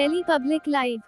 Delhi Public Live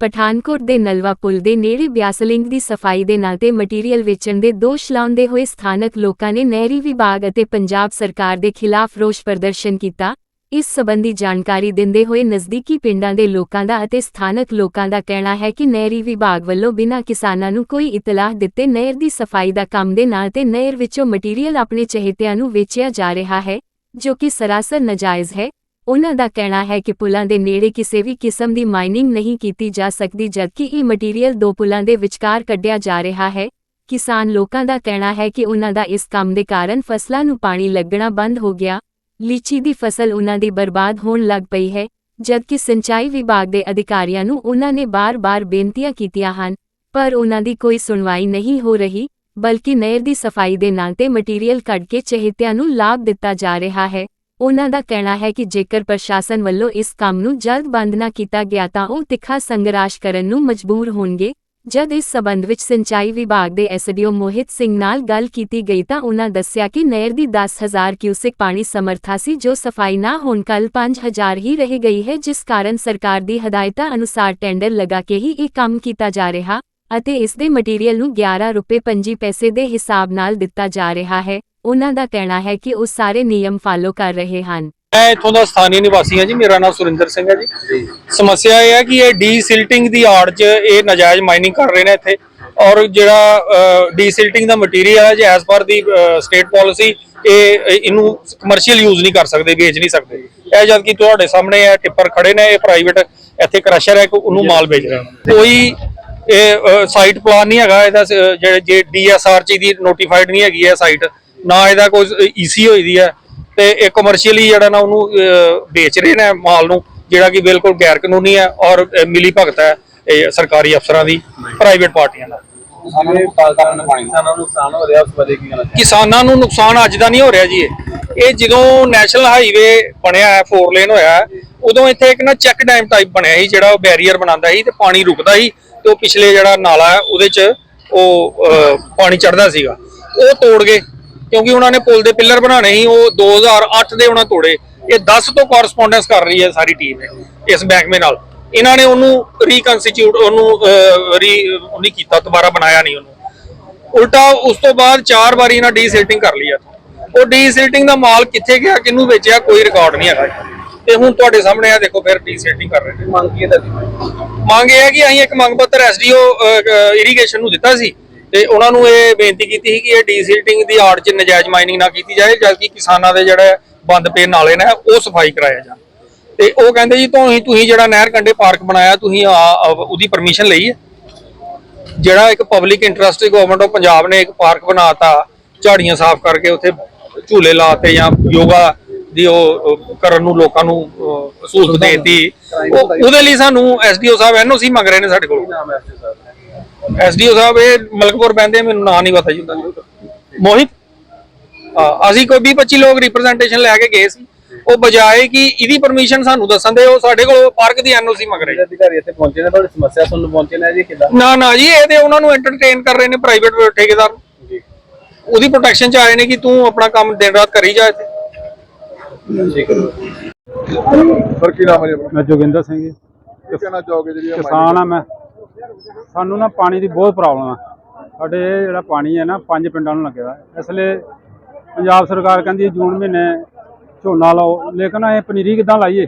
Pathankot ਦੇ ਨਲਵਾ ਪੁਲ ਦੇ ਨੇੜੇ ਬਿਆਸਲਿੰਗ ਦੀ ਸਫ਼ਾਈ ਦੇ ਨਾਂ ਤੇ ਮਟੀਰੀਅਲ ਵੇਚਣ ਦੇ ਦੋਸ਼ ਲਾਉਂਦੇ ਹੋਏ ਸਥਾਨਕ ਲੋਕਾਂ ਨੇ ਨਹਿਰੀ ਵਿਭਾਗ ਅਤੇ ਪੰਜਾਬ ਸਰਕਾਰ ਦੇ ਖਿਲਾਫ ਰੋਸ ਪ੍ਰਦਰਸ਼ਨ ਕੀਤਾ। ਇਸ ਸਬੰਧੀ ਜਾਣਕਾਰੀ ਦਿੰਦੇ ਹੋਏ ਨਜ਼ਦੀਕੀ ਪਿੰਡਾਂ ਦੇ ਲੋਕਾਂ ਦਾ ਅਤੇ ਸਥਾਨਕ ਲੋਕਾਂ ਦਾ ਕਹਿਣਾ ਹੈ ਕਿ ਨਹਿਰੀ ਵਿਭਾਗ ਵੱਲੋਂ ਬਿਨਾਂ ਕਿਸਾਨਾਂ ਨੂੰ ਕੋਈ ਇਤਲਾਹ ਦਿੱਤੇ ਨਹਿਰ ਦੀ ਸਫ਼ਾਈ ਦਾ ਕੰਮ ਦੇ ਨਾਂ ਤੇ ਨਹਿਰ ਵਿੱਚੋਂ ਮਟੀਰੀਅਲ ਆਪਣੇ ਚਹੇਤਿਆਂ ਨੂੰ ਵੇਚਿਆ ਜਾ ਰਿਹਾ ਹੈ, ਜੋ ਕਿ ਸਰਾਸਰ ਨਾਜਾਇਜ਼ ਹੈ। ਉਨ੍ਹਾਂ ਦਾ ਕਹਿਣਾ ਹੈ ਕਿ ਪੁਲਾਂ ਦੇ ਨੇੜੇ ਕਿਸੇ ਵੀ ਕਿਸਮ ਦੀ ਮਾਈਨਿੰਗ ਨਹੀਂ ਕੀਤੀ ਜਾ ਸਕਦੀ ਜਦਕਿ ਇਹ ਮਟੀਰੀਅਲ ਦੋ ਪੁਲਾਂ ਦੇ ਵਿਚਕਾਰ ਕੱਢਿਆ ਜਾ ਰਿਹਾ ਹੈ। ਕਿਸਾਨ ਲੋਕਾਂ ਦਾ ਕਹਿਣਾ ਹੈ ਕਿ ਉਨ੍ਹਾਂ ਦਾ ਇਸ ਕੰਮ ਦੇ ਕਾਰਨ ਫਸਲਾਂ ਨੂੰ ਪਾਣੀ ਲੱਗਣਾ ਬੰਦ ਹੋ ਗਿਆ। ਲੀਚੀ ਦੀ ਫਸਲ ਉਨ੍ਹਾਂ ਦੀ ਬਰਬਾਦ ਹੋਣ ਲੱਗ ਪਈ ਹੈ, ਜਦਕਿ ਸਿੰਚਾਈ ਵਿਭਾਗ ਦੇ ਅਧਿਕਾਰੀਆਂ ਨੂੰ ਉਨ੍ਹਾਂ ਨੇ ਬਾਰ-ਬਾਰ ਬੇਨਤੀਆਂ ਕੀਤੀਆਂ ਹਨ, ਪਰ ਉਨ੍ਹਾਂ ਦੀ ਕੋਈ ਸੁਣਵਾਈ ਨਹੀਂ ਹੋ ਰਹੀ, ਬਲਕਿ ਨਹਿਰ ਦੀ ਸਫ਼ਾਈ ਦੇ ਨਾਂ ਤੇ ਮਟੀਰੀਅਲ ਕੱਢ ਕੇ ਚਹਿਤਿਆਂ ਨੂੰ ਲਾਭ ਦਿੱਤਾ ਜਾ ਰਿਹਾ ਹੈ। ਉਨ੍ਹਾਂ ਦਾ ਕਹਿਣਾ ਹੈ ਕਿ ਜੇਕਰ ਪ੍ਰਸ਼ਾਸਨ ਵੱਲੋਂ ਇਸ ਕੰਮ ਨੂੰ ਜਲਦ ਬੰਦ ਨਾ ਕੀਤਾ ਗਿਆ ਤਾਂ ਉਹ ਤਿੱਖਾ ਸੰਘਰਸ਼ ਕਰਨ ਨੂੰ ਮਜਬੂਰ ਹੋਣਗੇ। ਜਦ ਇਸ ਸਬੰਧ ਵਿੱਚ ਸਿੰਚਾਈ ਵਿਭਾਗ ਦੇ ਐਸਡੀਓ ਮੋਹਿਤ ਸਿੰਘ ਨਾਲ ਗੱਲ ਕੀਤੀ ਗਈ ਤਾਂ ਉਨ੍ਹਾਂ ਦੱਸਿਆ ਕਿ ਨਹਿਰ ਦੀ 10000 ਕਿਊਸਿਕ ਪਾਣੀ ਸਮਰਥਾ ਸੀ ਜੋ ਸਫ਼ਾਈ ਨਾ ਹੋਣ ਕੱਲ 5000 ਹੀ ਰਹਿ ਗਈ ਹੈ, ਜਿਸ ਕਾਰਨ ਸਰਕਾਰ ਦੀ ਹਦਾਇਤਾਂ ਅਨੁਸਾਰ ਟੈਂਡਰ ਲਗਾ ਕੇ ਹੀ ਇਹ ਕੰਮ ਕੀਤਾ ਜਾ ਰਿਹਾ। ਅਤੇ ਇਸ ਦੇ ਮਟੀਰੀਅਲ ਨੂੰ 11 ਰੁਪਏ 25 ਪੈਸੇ ਦੇ ਹਿਸਾਬ ਨਾਲ ਦਿੱਤਾ ਜਾ ਰਿਹਾ ਹੈ। ਉਨ੍ਹਾਂ ਦਾ ਕਹਿਣਾ ਹੈ ਕਿ ਉਹ ਸਾਰੇ ਨਿਯਮ ਫਾਲੋ ਕਰ ਰਹੇ ਹਨ। ਮੈਂ ਇੱਥੋਂ ਦਾ ਸਥਾਨੀ ਨਿਵਾਸੀ ਹਾਂ ਜੀ ਮੇਰਾ ਨਾਮ ਸੁਰਿੰਦਰ ਸਿੰਘ ਹੈ ਜੀ। ਸਮੱਸਿਆ ਇਹ ਹੈ ਕਿ ਇਹ ਡੀਸਿਲਟਿੰਗ ਦੀ ਆੜ 'ਚ ਇਹ ਨਜਾਇਜ਼ ਮਾਈਨਿੰਗ ਕਰ ਰਹੇ ਨੇ ਇੱਥੇ। ਔਰ ਜਿਹੜਾ ਡੀਸਿਲਟਿੰਗ ਦਾ ਮਟੀਰੀਅਲ ਹੈ ਜੀ ਐਸ ਪਰ ਦੀ ਸਟੇਟ ਪਾਲਿਸੀ ਇਹ ਇਹਨੂੰ ਕਮਰਸ਼ੀਅਲ ਯੂਜ਼ ਨਹੀਂ ਕਰ ਸਕਦੇ ਵੇਚ ਨਹੀਂ ਸਕਦੇ। ਇਹ ਜਦ ਕਿ ਤੁਹਾਡੇ ਸਾਹਮਣੇ ਇਹ ਟਿੱਪਰ ਖੜੇ ਨੇ ਇਹ ਪ੍ਰਾਈਵੇਟ ਇੱਥੇ ਕ੍ਰਸ਼ਰ ਹੈ ਕਿ ਉਹਨੂੰ ਮਾਲ ਵੇਚ ਰਿਹਾ ਕੋਈ ਇਹ ਸਾਈਟ ਪਲਾਨ ਨਹੀਂ ਹੈਗਾ ਇਹਦਾ ਜਿਹੜੇ ਜੇ ਡੀਐਸਆਰ ਚ ਦੀ ਨੋਟੀਫਾਈਡ ਨਹੀਂ ਹੈਗੀ ਹੈ ਸਾਈਟ ਨਾ ਇਹਦਾ ਕੋਈ ਈਸੀ ਹੋਈ ਦੀ ਹੈ ਤੇ ਇਹ ਕਮਰਸ਼ੀਅਲੀ ਜਿਹੜਾ ਨਾ ਉਹਨੂੰ ਵੇਚ ਰਹੇ ਨੇ ਮਾਲ ਨੂੰ ਜਿਹੜਾ ਕਿ ਬਿਲਕੁਲ ਗੈਰ ਕਾਨੂੰਨੀ ਹੈ ਔਰ ਮਿਲੀ ਭਗਤ ਹੈ ਇਹ ਸਰਕਾਰੀ ਅਫਸਰਾਂ ਦੀ ਪ੍ਰਾਈਵੇਟ ਪਾਰਟੀਆਂ ਦਾ। ਕਿਸਾਨਾਂ ਨੂੰ ਨੁਕਸਾਨ ਅੱਜ ਦਾ ਨਹੀਂ ਹੋ ਰਿਹਾ ਜੀ ਇਹ। ਜਦੋਂ ਨੈਸ਼ਨਲ ਹਾਈਵੇ ਬਣਿਆ ਹੈ 4 ਲੇਨ ਹੋਇਆ ਉਦੋਂ ਇੱਥੇ ਇੱਕ ਨਾ ਚੈੱਕ ਡੈਮ ਟਾਈਪ ਬਣਿਆ ਸੀ ਜਿਹੜਾ ਉਹ ਬੈਰੀਅਰ ਬਣਾਉਂਦਾ ਸੀ ਤੇ ਪਾਣੀ ਰੁਕਦਾ ਸੀ। ਤੇ ਉਹ ਪਿਛਲੇ ਜਿਹੜਾ ਨਾਲਾ ਹੈ, ਉਹਦੇ 'ਚ ਉਹ ਪਾਣੀ ਚੜਦਾ ਸੀਗਾ। ਉਹ ਤੋੜ ਗਏ, ਕਿਉਂਕਿ ਉਹਨਾਂ ਨੇ ਪੁਲ ਦੇ ਪਿੱਲਰ ਬਣਾਉਣੇ ਸੀ, ਉਹ 2008 ਦੇ ਉਹਨਾਂ ਤੋੜੇ। ਇਹ 10 ਤੋਂ ਕੋਰਸਪੋਂਡੈਂਸ ਕਰ ਰਹੀ ਹੈ ਸਾਰੀ ਟੀਮ ਇਸ ਮਹਿਕਮੇ ਨਾਲ। ਇਹਨਾਂ ਨੇ ਉਹਨੂੰ ਰੀਕਨਸਟੀਟਿਊਟ ਉਹਨੂੰ ਰੀ ਉਹ ਕੀਤਾ, ਦੁਬਾਰਾ ਬਣਾਇਆ ਨਹੀਂ ਉਹਨੂੰ। ਉਲਟਾ ਉਸ ਤੋਂ ਬਾਅਦ ਚਾਰ ਵਾਰੀ ਇਹਨਾਂ ਡੀਸਿਲਟਿੰਗ ਕਰ ਲਈ ਆ। ਉਹ ਡੀਸਿਲਟਿੰਗ ਦਾ ਮਾਲ ਕਿੱਥੇ ਗਿਆ, ਕਿਹਨੂੰ ਵੇਚਿਆ, ਕੋਈ ਰਿਕਾਰਡ ਨਹੀਂ ਹੈਗਾ। ਤੇ ਹੁਣ ਤੁਹਾਡੇ ਸਾਹਮਣੇ ਆ, ਦੇਖੋ, ਫਿਰ ਡੀਸਿਲਟਿੰਗ ਕਰ ਰਹੇ ਨੇ। ਮੰਗ ਕੀ ਹੈ ਤੁਹਾਡੀ? ਮੰਗ ਇਹ ਹੈ ਕਿ ਅਸੀਂ ਇੱਕ ਮੰਗ ਪੱਤਰ ਐਸਡੀਓ ਇਰੀਗੇਸ਼ਨ ਨੂੰ ਦਿੱਤਾ ਸੀ ਤੇ ਉਹਨਾਂ ਨੂੰ ਇਹ ਬੇਨਤੀ ਕੀਤੀ ਸੀ ਕਿ ਇਹ ਡੀਸਿਲਟਿੰਗ ਦੀ ਆੜ 'ਚ ਨਜਾਇਜ਼ ਮਾਈਨਿੰਗ ਨਾ ਕੀਤੀ ਜਾਏ, ਜਦਕਿ ਕਿਸਾਨਾਂ ਦੇ ਜਿਹੜੇ ਬੰਦ ਪਏ ਨਾਲੇ ਨੇ, ਉਹ ਸਫ਼ਾਈ ਕਰਾਇਆ ਜਾਣ। ਤੇ ਉਹ ਕਹਿੰਦੇ ਜੀ ਤੁਸੀਂ ਤੁਸੀਂ ਜਿਹੜਾ ਨਹਿਰ ਕੰਢੇ ਪਾਰਕ ਬਣਾਇਆ, ਤੁਸੀਂ ਉਹਦੀ ਪਰਮਿਸ਼ਨ ਲਈ ਹੈ। ਜਿਹੜਾ ਇੱਕ public interest government of Punjab ਨੇ ਇੱਕ ਪਾਰਕ ਬਣਾਤਾ, ਝਾੜੀਆਂ ਸਾਫ਼ ਕਰਕੇ ਉੱਥੇ ਝੂਲੇ ਲਾਤੇ ਜਾਂ ਯੋਗਾ ਦੀ ਉਹ ਕਰਨ ਨੂੰ ਲੋਕਾਂ ਨੂੰ ਸਹੂਲਤ ਦੇਤੀ ਉਹ ਉਹਦੇ ਲਈ ਸਾਨੂੰ ਐਸਡੀਓ ਸਾਹਿਬ ਐਨਓਸੀ ਮੰਗ ਰਹੇ ਨੇ ਸਾਡੇ ਕੋਲ। ਐਸਡੀਓ ਸਾਹਿਬ ਇਹ ਮਲਕਪੁਰ ਬੈੰਦੇ ਮੈਨੂੰ ਨਾਂ ਨਹੀਂ ਪਤਾ ਜੀ ਮੋਹਿਤ? ਅਸੀਂ ਕੋਈ 20 25 ਲੋਕ ਰਿਪਰੈਜ਼ੈਂਟੇਸ਼ਨ ਲੈ ਕੇ ਗਏ ਸੀ। ਉਹ ਬਜਾਏ ਕਿ ਇਹਦੀ ਪਰਮਿਸ਼ਨ ਸਾਨੂੰ ਦੱਸਣ ਦੇ ਉਹ ਸਾਡੇ ਕੋਲ ਪਾਰਕ ਦੀ ਐਨਓਸੀ ਮੰਗ ਰਹੇ। ਅਧਿਕਾਰੀ ਇੱਥੇ ਪਹੁੰਚੇ ਨੇ ਤੁਹਾਡੀ ਸਮੱਸਿਆ ਸੁਣਨ ਪਹੁੰਚੇ ਨੇ ਜੀ ਕਿੱਦਾਂ? ਨਾ ਨਾ ਜੀ ਇਹ ਤੇ ਉਹਨਾਂ ਨੂੰ ਐਂਟਰਟੇਨ ਕਰ ਰਹੇ ਨੇ ਪ੍ਰਾਈਵੇਟ ਠੇਕੇਦਾਰ। ਉਹਦੀ ਪ੍ਰੋਟੈਕਸ਼ਨ ਚ ਆਏ ਨੇ ਕਿ ਤੂੰ ਆਪਣਾ ਕੰਮ ਦਿਨ ਰਾਤ ਕਰੀ ਜਾ ਇੱਥੇ। ਠੀਕ ਹੈ ਸਰ ਕੀ ਨਾਮ ਹੈ ਜੀ ਆਪਣਾ? ਮੈਂ ਜੋਗਿੰਦਰ ਸਿੰਘ ਜੀ। ਕੀ ਕਹਿਣਾ ਚਾਹੋਗੇ ਜਿਹੜੀ ਇਹ ਕਿਸਾਨ ਆ ਮੈਂ। ਸਾਨੂੰ ਨਾ ਪਾਣੀ ਦੀ ਬਹੁਤ ਪ੍ਰੋਬਲਮ ਆ। ਸਾਡੇ ਇਹ ਜਿਹੜਾ ਪਾਣੀ ਹੈ ਨਾ ਪੰਜ ਪਿੰਡਾਂ ਨੂੰ ਲੱਗਿਆ ਇਸ ਲਈ ਪੰਜਾਬ ਸਰਕਾਰ ਕਹਿੰਦੀ ਜੂਨ ਮਹੀਨੇ ਝੋਨਾ ਲਾਓ। ਲੇਕਿਨ ਇਹ ਪਨੀਰੀ ਕਿੱਦਾਂ ਲਾਈਏ?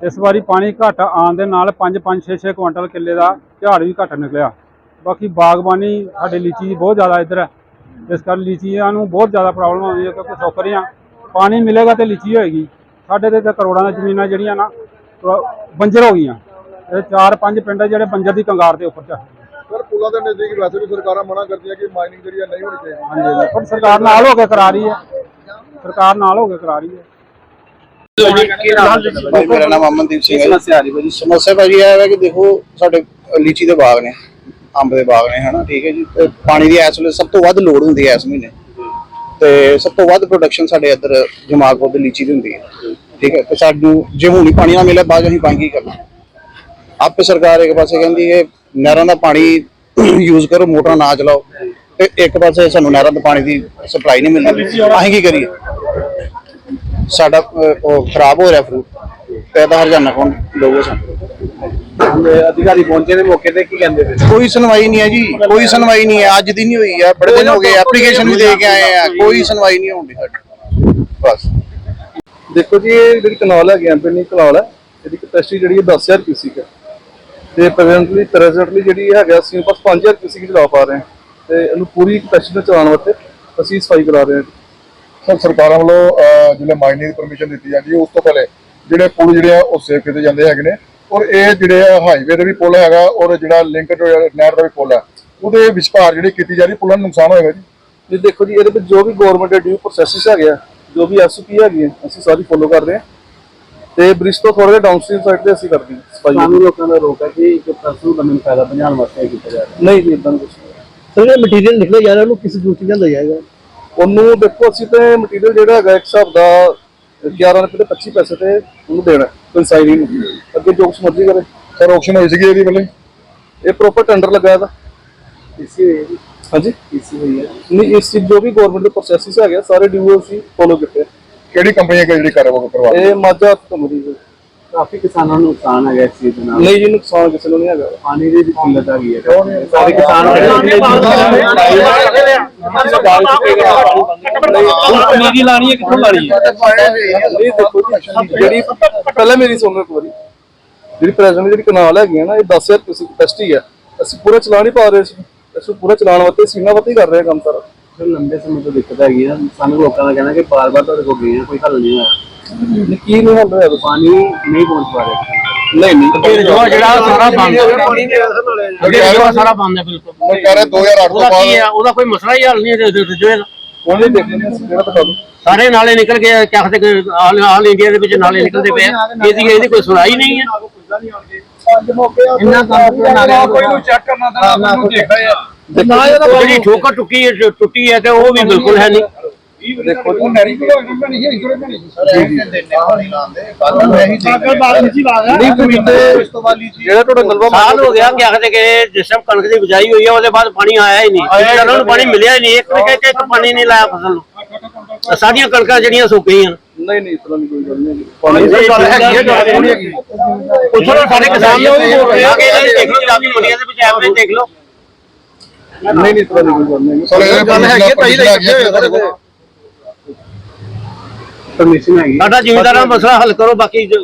ਇਸ ਵਾਰੀ ਪਾਣੀ ਘੱਟ ਆਉਣ ਦੇ ਨਾਲ 5 5 6 6 ਕੁਇੰਟਲ ਕਿੱਲੇ ਦਾ ਝਾੜ ਵੀ ਘੱਟ ਨਿਕਲਿਆ। ਬਾਕੀ ਬਾਗਬਾਨੀ ਸਾਡੇ ਲੀਚੀ ਦੀ ਬਹੁਤ ਜ਼ਿਆਦਾ ਇੱਧਰ ਹੈ। ਇਸ ਕਰਕੇ ਲੀਚੀਆਂ ਨੂੰ ਬਹੁਤ ਜ਼ਿਆਦਾ ਪ੍ਰੋਬਲਮ ਆਉਂਦੀ ਹੈ ਕਿਉਂਕਿ ਸੁੱਕ ਰਹੀਆਂ। ਪਾਣੀ ਮਿਲੇਗਾ ਤੇ ਲੀਚੀ ਹੋਏਗੀ। ਸਾਡੇ ਤੇ ਤਾਂ ਕਰੋੜਾਂ ਦੀ ਜ਼ਮੀਨਾਂ ਜਿਹੜੀਆਂ ਨਾ ਬੰਜਰ ਹੋ ਗਈਆਂ। ਇਹ ਚਾਰ ਪੰਜ ਪਿੰਡ ਜਿਹੜੇ ਬੰਜਰ ਦੀ ਕੰਗਾਰ ਦੇ ਉੱਪਰ ਚ ਆ। ਸਰ ਪੁਲਾਂ ਦੇ ਨਜ਼ਦੀਕ ਵੈਸੇ ਵੀ ਸਰਕਾਰਾਂ ਮਨਾ ਕਰਦੀਆਂ ਕਿ ਮਾਈਨਿੰਗ ਜਿਹੜੀ ਨਹੀਂ ਹੋਣੀ ਚਾਹੀਦੀ। ਹਾਂਜੀ। ਪਰ ਸਰਕਾਰ ਨਾਲ ਹੋ ਕੇ ਕਰਾ ਰਹੀ ਹੈ। ਸਰਕਾਰ ਨਾਲ ਹੋ ਕੇ ਕਰਾ ਰਹੀ ਹੈ। ਭਾਈ ਮੇਰਾ ਨਾਮ ਅਮਨਦੀਪ ਸਿੰਘ ਹੈ ਜੀ। ਸਮੱਸਿਆ ਆ ਰਹੀ ਭਾਜੀ। ਸਮੱਸਿਆ ਭਾਜੀ ਇਹ ਹੈ ਕਿ ਦੇਖੋ ਸਾਡੇ ਲੀਚੀ ਦੇ ਬਾਗ ਨੇ ਅੰਬ ਦੇ ਬਾਗ ਨੇ ਹਨਾ ਠੀਕ ਹੈ ਜੀ? ਤੇ ਪਾਣੀ ਦੀ ਇਸ ਵੇਲੇ ਸਭ ਤੋਂ ਵੱਧ ਲੋੜ ਹੁੰਦੀ ਹੈ ਇਸ ਮਹੀਨੇ। ਤੇ ਸਭ ਤੋਂ ਵੱਧ ਪ੍ਰੋਡਕਸ਼ਨ ਸਾਡੇ ਇੱਧਰ ਜਮਾਲਪੁਰ ਦੇ ਲੀਚੀ ਦੀ ਹੁੰਦੀ ਹੈ। ਠੀਕ ਹੈ, ਤੇ ਸਾਨੂੰ ਜੇ ਹੁਣ ਹੀ ਪਾਣੀ ਨਾ ਮਿਲੇ ਬਾਅਦ ਅਸੀਂ ਪਾਣੀ ਕੀ ਕਰਨਾ। ਆਪੇ ਸਰਕਾਰ ਇੱਕ ਪਾਸੇ ਕਹਿੰਦੀ ਹੈ, ਨਹਿਰਾਂ ਦਾ ਪਾਣੀ ਯੂਜ਼ ਕਰੋ, ਮੋਟਰਾਂ ਨਾ ਚਲਾਓ। ਤੇ ਇੱਕ ਪਾਸੇ ਸਾਨੂੰ ਨਹਿਰਾਂ ਦਾ ਪਾਣੀ ਦੀ ਸਪਲਾਈ ਨਹੀਂ ਮਿਲਦੀ। ਅਸੀਂ ਕੀ ਕਰੀਏ? ਸਾਡਾ ਉਹ ਖਰਾਬ ਹੋ ਰਿਹਾ ਫਰੂਟ ਤੇ ਇਹਦਾ ਹਰਜਾਨਾ ਕੌਣ ਲਊਗਾ ਸਾਨੂੰ? ਅਧਿਕਾਰੀ ਪਹੁੰਚੇ ਨੇ ਮੌਕੇ ਤੇ ਕੀ ਕਹਿੰਦੇ ਨੇ? ਕੋਈ ਸੁਣਵਾਈ ਨਹੀਂ ਹੈ ਜੀ ਕੋਈ ਸੁਣਵਾਈ ਨਹੀਂ ਹੈ ਅੱਜ ਦੀ ਨਹੀਂ ਹੋਈ ਹੈ ਬੜੇ ਦਿਨ ਹੋ ਗਏ ਐਪਲੀਕੇਸ਼ਨ ਵੀ ਦੇ ਕੇ ਆਏ ਆ ਕੋਈ ਸੁਣਵਾਈ ਨਹੀਂ ਹੁੰਦੀ ਸਾਡੀ ਬਸ। ਦੇਖੋ ਜੀ ਇਹ ਜਿਹੜੀ ਕਨਾਲ ਹੈ ਗੈਂਪਨੀ ਕਨਾਲ ਹੈ ਇਹਦੀ ਕਪੈਸਿਟੀ ਜਿਹੜੀ ਹੈ 10000 ਕਿਊਸਿਕ ਹੈ। ਤੇ ਪ੍ਰੈਜ਼ੈਂਟਲੀ ਪ੍ਰੈਜ਼ੈਂਟਲੀ ਜਿਹੜੀ ਹੈਗਾ ਅਸੀਂ ਬਸ 5000 ਕਿਊਸਿਕ ਚਲਾ ਪਾ ਰਹੇ ਹਾਂ। ਤੇ ਇਹਨੂੰ ਪੂਰੀ ਕਪੈਸਿਟੀ ਨਾਲ ਚਲਾਉਣ ਵਾਸਤੇ ਅਸੀਂ ਸਫ਼ਾਈ ਕਰਾ ਰਹੇ ਹਾਂ ਸਰ ਸਰਕਾਰਾਂ ਵੱਲੋਂ ਜਿਹੜੇ ਮਾਈਨਿੰਗ ਦੀ ਪਰਮਿਸ਼ਨ ਦਿੱਤੀ ਜਾਂਦੀ ਹੈ ਉਸ ਤੋਂ ਪਹਿਲੇ ਜਿਹੜੇ ਪੁਲ ਜਿਹੜੇ ਆ ਉਹ ਸੇਵ ਕੀਤੇ ਜਾਂਦੇ ਹੈਗੇ ਨੇ। ਔਰ ਇਹ ਜਿਹੜੇ ਹਾਈਵੇ ਦੇ ਵੀ ਪੁਲ ਹੈਗਾ ਔਰ ਜਿਹੜਾ ਲਿੰਕ ਨਹਿਰ ਦਾ ਵੀ ਪੁਲ ਹੈ ਉਹਦੇ ਵਿਚਕਾਰ ਜਿਹੜੀ ਕੀਤੀ ਜਾ ਰਹੀ ਪੁਲਾਂ ਨੂੰ ਨੁਕਸਾਨ ਹੋਏਗਾ ਜੀ। ਜੀ ਦੇਖੋ ਜੀ ਇਹਦੇ ਵਿੱਚ ਜੋ ਵੀ ਗਵਰਨਮੈਂਟ ਦੇ ਡਿਊ ਪ੍ਰੋਸੈਸਿਸ ਹੈਗੇ ਆ ਜੋ ਵੀ ਐਸਓਪੀ ਹੈਗੀ ਹੈ ਅਸੀਂ ਸਾਰੀ ਫੋਲੋ ਕਰ ਰਹੇ ਹਾਂ ਤੇ ਬ੍ਰਿਜ ਤੋਂ ਥੋੜਾ ਜਿਹਾ ਡਾਊਨਸਟ੍ਰੀਮ ਸਾਈਡ ਤੇ ਅਸੀਂ ਕਰਦੇ ਹਾਂ ਸਫ਼ਾਈ ਸਾਨੂੰ ਲੋਕਾਂ ਦਾ ਰੋਕ ਹੈ ਕਿ ਇੱਕ ਪਰਸਨਲ ਬੰਦੇ ਨੂੰ ਫਾਇਦਾ ਪਹੁੰਚਾਉਣ ਵਾਸਤੇ ਕੀਤਾ ਜਾ ਰਿਹਾ। ਨਹੀਂ ਜੀ ਇਦਾਂ ਕੁਝ ਸਰ ਜਿਹੜਾ ਮਟੀਰੀਅਲ ਨਿਕਲਿਆ ਜਾ ਰਿਹਾ ਉਹਨੂੰ ਕਿਸ ਜੂਤੀ ਜਾਂਦਾ ਜਾਏਗਾ? ਉਹਨੂੰ ਦੇਖੋ ਅਸੀਂ ਤੇ ਮਟੀਰੀਅਲ ਜਿਹੜਾ ਹੈਗਾ ਇੱਕ ਹਿਸਾਬ ਦਾ 11 ਰੁਪਏ ਤੇ 25 ਪੈਸੇ ਤੇ ਉਹਨੂੰ ਦੇਣਾ ਕੰਸਾਈਨੀ ਨੂੰ ਅੱਗੇ ਜੋ ਕੁਛ ਮਰਜ਼ੀ ਕਰੇ। ਸਰ ਆਪਸ਼ਨ ਹੋਈ ਸੀਗੀ ਇਹਦੀ ਵੱਲੋਂ ਇਹ ਪ੍ਰੋਪਰ ਟੈਂਡਰ ਲੱਗਾ ਇਹਦਾ। ਇਸੇ ਹੋਈ ਹੈ ਜੀ। ਹਾਂਜੀ? ਇਸੇ ਹੋਈ ਹੈ। ਨਹੀਂ ਇਸ ਚੀਜ਼ ਜੋ ਵੀ ਗਵਰਨਮੈਂਟ ਦੇ ਪ੍ਰੋਸੈਸਿਸ ਹੈਗੇ ਸਾਰੇ ਡਿਊ ਅਸੀਂ ਫੋਲੋ ਕੀਤੇ। ਕਿਹੜੀ ਕੰਪਨੀ ਹੈ ਜਿਹੜੀ ਕਾਰੋਬਾਰ ਕਰਵਾ ਹੈ? ਇਹ ਮਾਝਾ ਕੰਪਨੀ ਦੇ ਕਾਫੀ ਕਿਸਾਨਾਂ ਨੂੰ ਨੁਕਸਾਨ ਹੈਗਾ ਇਸ ਚੀਜ਼ ਦੇ ਨਾਲ। ਨਹੀਂ ਜੀ ਨੁਕਸਾਨ ਕਿਸੇ ਨੂੰ ਨਹੀਂ ਹੈਗਾ। ਪਾਣੀ ਦੀ ਵੀ ਕਿੱਲਤ ਆ ਗਈ ਹੈ ਸਾਰੇ ਕਿਸਾਨ ਪਨੀਰੀ ਲਾਣੀ ਹੈ ਕਿੱਥੋਂ ਲਾਣੀ ਹੈ? ਇਹ ਦੇਖੋ ਜਿਹੜੀ ਪਹਿਲਾਂ ਮੇਰੀ ਸੁਣੋ ਇੱਕ ਵਾਰੀ। ਜਿਹੜੀ ਪ੍ਰੈਜ਼ੈਂਟ ਜਿਹੜੀ ਕਨਾਲ ਹੈਗੀ ਹੈ ਨਾ ਇਹ 10000 ਕਿਸੇ ਕਪੈਸਿਟੀ ਹੈ। ਅਸੀਂ ਪੂਰਾ ਚਲਾ ਨਹੀਂ ਪਾ ਰਹੇ ਸੀ। ਅਸੀਂ ਪੂਰਾ ਚਲਾਉਣ ਵਾਸਤੇ ਸੀਨਾ ਵਾਸਤੇ ਹੀ ਕਰ ਰਹੇ ਹਾਂ ਕੰਮ ਸਾਰਾ ਲੰਬੇ ਸਮੇਂ ਤੋਂ ਦਿੱਕਤ ਹੈਗੀ ਆ। ਸਾਨੂੰ ਲੋਕਾਂ ਦਾ ਕਹਿਣਾ ਕਿ ਬਾਰ-ਬਾਰ ਤੁਹਾਡੇ ਕੋਲ ਗਏ ਆ ਕੋਈ ਹੱਲ ਨਹੀਂ ਹੋਇਆ। ਕੀ ਨਹੀਂ ਹੁੰਦਾ ਹੈ ਪਾਣੀ ਨਹੀਂ ਪਹੁੰਚ ਪਾ ਰਿਹਾ। ਨਹੀਂ ਨਹੀਂ। ਜੋ ਜਿਹੜਾ ਸਾਰਾ ਬੰਦ ਹੈ। ਸਾਰਾ ਬੰਦ ਹੈ ਬਿਲਕੁਲ। ਉਹ ਕਹਿ ਰਹੇ 2008 ਤੋਂ ਬਾਅਦ ਉਹਦਾ ਕੋਈ ਮਸਲਾ ਹੀ ਹੱਲ ਨਹੀਂ ਹੈ ਹੁਣ ਇਹ ਦੇਖ ਲੈਂਦੇ ਹਾਂ ਅਸੀਂ ਜਿਹੜਾ ਦਿਖਾ ਸਾਰੇ ਨਾਲੇ ਨਿਕਲ ਗਏ ਕਿਆ ਤੇ ਆਲ ਆਲ ਇੰਡੀਆ ਦੇ ਵਿੱਚ ਨਾਲੇ ਨਿਕਲਦੇ ਪਏ ਆ। ਇਹਦੀ ਇਹਦੀ ਕੋਈ ਸੁਣਾਈ ਨਹੀਂ ਹੈ। ਇੰਨਾ ਕੰਮ ਨਾਲੇ ਕੋਈ ਨੂੰ ਚੈੱਕ ਦੇਖੋ ਜਿਹੜੀ ਠੋਕਰ ਟੁੱਟੀ ਹੈ ਟੁੱਟੀ ਹੈ ਤੇ ਉਹ ਵੀ ਬਿਲਕੁਲ ਹੈ ਨਹੀਂ। ਦੇਖੋ ਨਹੀਂ ਕਮੀਟੇ ਜਿਹੜਾ ਤੁਹਾਡਾ ਨਲਵਾ ਸਾਲ ਹੋ ਗਿਆ ਕਿ ਆਖਦੇ ਕਿ ਜਿਸ ਟਾਈਮ ਕਣਕ ਦੀ ਬਿਜਾਈ ਹੋਈ ਹੈ ਉਹਦੇ ਬਾਅਦ ਪਾਣੀ ਆਇਆ ਹੀ ਨਹੀਂ। ਇਹਨਾਂ ਨੂੰ ਪਾਣੀ ਮਿਲਿਆ ਹੀ ਨਹੀਂ ਇੱਕ ਵੀ ਕਹਿ ਇੱਕ ਪਾਣੀ ਨਹੀਂ ਲਾਇਆ ਫਸਲ ਨੂੰ। ਤਾਂ ਸਾਡੀਆਂ ਕਣਕਾਂ ਜਿਹੜੀਆਂ ਸੁੱਕ ਗਈਆਂ। ਨਹੀਂ ਨਹੀਂ ਕੋਈ ਗੱਲ ਨਹੀਂ ਪਾਣੀ ਪੁੱਛੋ ਨਾ ਸਾਰੇ ਕਿਸਾਨ ਨੇ ਉਹ ਵੀ ਬੋਲ ਰਹੇ ਆ ਕਿ ਇਹਨਾਂ ਦੀ ਦੇਖ ਲਓ ਰਾਤੀ ਮੰਡੀਆਂ ਦੇ ਵਿੱਚ ਐਵਰੇਜ ਦੇਖ ਲਓ। ਨਹੀਂ ਨਹੀਂ ਇਤਨਾ ਨਹੀਂ ਕੋਈ ਗੱਲ ਨਹੀਂ ਸਰ ਇਹ ਗੱਲ ਹੈਗੀ ਤਾਂ ਹੀ ਲੱਗੇ ਪਰਮਿਸ਼ਨ ਹੈਗੀ। ਸਾਡਾ ਜ਼ਿਮੀਂਦਾਰਾਂ ਦਾ ਮਸਲਾ ਹੱਲ ਕਰੋ ਬਾਕੀ ਜੋ-